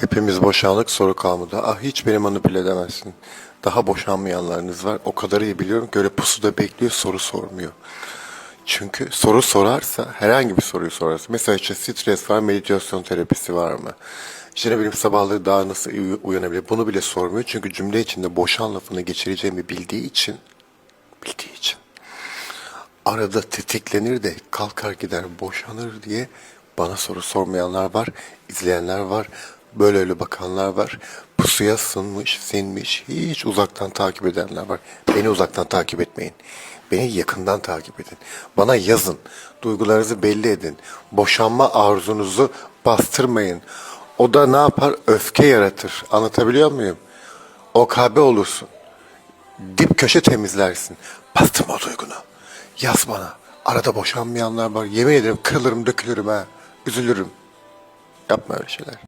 Hepimiz boşandık soru kalmadı. Ah hiç beni manipüle edemezsin. Daha boşanmayanlarınız var. O kadar iyi biliyorum öyle pusuda bekliyor soru sormuyor. Çünkü soru sorarsa herhangi bir soruyu sorarsa. Mesela işte stres var meditasyon terapisi var mı? İşte ne bileyim sabahları daha nasıl uy- uyanabilir? Bunu bile sormuyor. Çünkü cümle içinde boşan lafını geçireceğimi bildiği için bildiği için arada tetiklenir de kalkar gider boşanır diye bana soru sormayanlar var, izleyenler var, böyle öyle bakanlar var. Pusuya sınmış, sinmiş, hiç uzaktan takip edenler var. Beni uzaktan takip etmeyin. Beni yakından takip edin. Bana yazın. Duygularınızı belli edin. Boşanma arzunuzu bastırmayın. O da ne yapar? Öfke yaratır. Anlatabiliyor muyum? OKB olursun dip köşe temizlersin. Bastırma o duygunu. Yaz bana. Arada boşanmayanlar var. Yemin ederim kırılırım dökülürüm ha. Üzülürüm. Yapma öyle şeyler.